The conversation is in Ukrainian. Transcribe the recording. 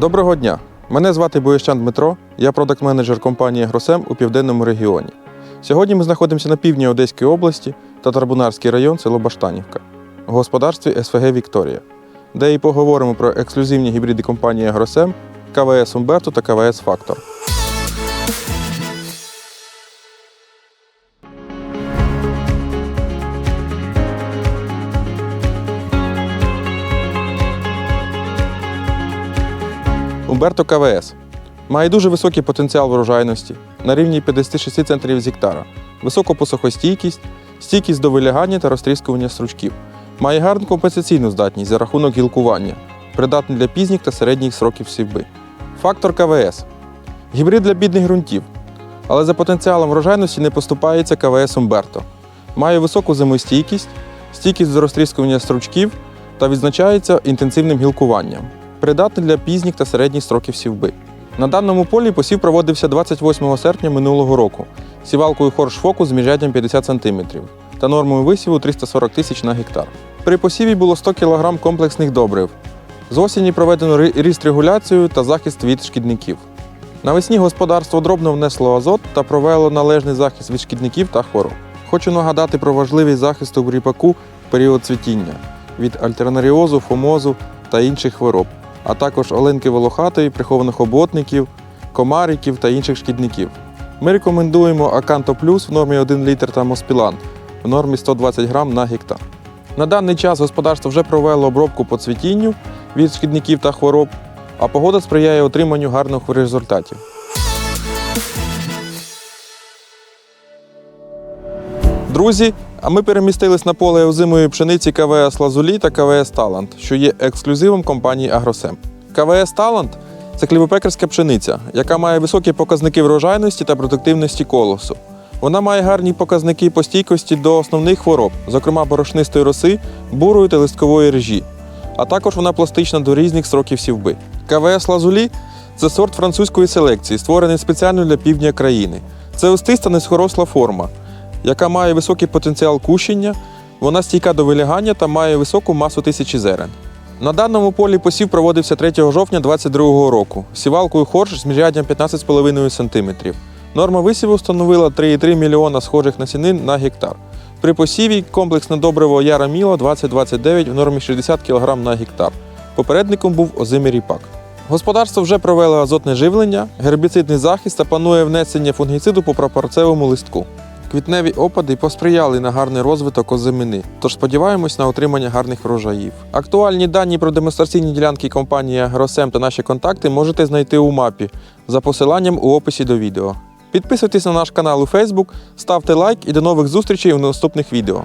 Доброго дня! Мене звати Боящан Дмитро, я продакт-менеджер компанії Гросем у південному регіоні. Сьогодні ми знаходимося на півдні Одеської області, та Тарбунарський район, село Баштанівка, в господарстві СВГ Вікторія, де і поговоримо про ексклюзивні гібриди компанії Гросем, КВС Умберто та КВС Фактор. Умберто КВС має дуже високий потенціал врожайності на рівні 56 центрів з гектара, високу посухостійкість, стійкість до вилягання та розтріскування стручків. Має гарну компенсаційну здатність за рахунок гілкування, придатний для пізніх та середніх сроків сівби. Фактор КВС гібрид для бідних ґрунтів, але за потенціалом врожайності не поступається КВС Умберто. Має високу зимостійкість, стійкість до розтріскування стручків та відзначається інтенсивним гілкуванням придатний для пізніх та середніх строків сівби. На даному полі посів проводився 28 серпня минулого року сівалкою Хорш Фокус з міжряддям 50 см та нормою висіву 340 тисяч на гектар. При посіві було 100 кг комплексних добрив. З осені проведено ріст регуляцію та захист від шкідників. Навесні господарство дробно внесло азот та провело належний захист від шкідників та хвороб. Хочу нагадати про важливість захисту в ріпаку в період цвітіння від альтернаріозу, фомозу та інших хвороб а також оленки волохатої, прихованих оботників, комариків та інших шкідників. Ми рекомендуємо Аканто Плюс в нормі 1 літр та Моспілан в нормі 120 грам на гектар. На даний час господарство вже провело обробку по цвітінню від шкідників та хвороб, а погода сприяє отриманню гарних результатів. Друзі, а ми перемістились на поле озимої пшениці КВС Лазулі та КВС Талант, що є ексклюзивом компанії Агросем. КВС Талант це хлібопекарська пшениця, яка має високі показники врожайності та продуктивності колосу. Вона має гарні показники по стійкості до основних хвороб, зокрема борошнистої роси, бурої та листкової режі. А також вона пластична до різних сроків сівби. КВС Лазулі це сорт французької селекції, створений спеціально для півдня країни. Це остиста низькоросла форма, яка має високий потенціал кущення, вона стійка до вилягання та має високу масу тисячі зерен. На даному полі посів проводився 3 жовтня 2022 року сівалкою хорш з міжряддям 15,5 см. Норма висіву становила 3,3 мільйона схожих насінин на гектар. При посіві комплексне добриво Яра Міло 2029 в нормі 60 кг на гектар. Попередником був озимий ріпак. Господарство вже провело азотне живлення, гербіцидний захист та планує внесення фунгіциду по прапорцевому листку. Квітневі опади посприяли на гарний розвиток озимини, тож сподіваємось на отримання гарних врожаїв. Актуальні дані про демонстраційні ділянки компанії Агросем та наші контакти можете знайти у мапі за посиланням у описі до відео. Підписуйтесь на наш канал у Facebook, ставте лайк і до нових зустрічей у наступних відео.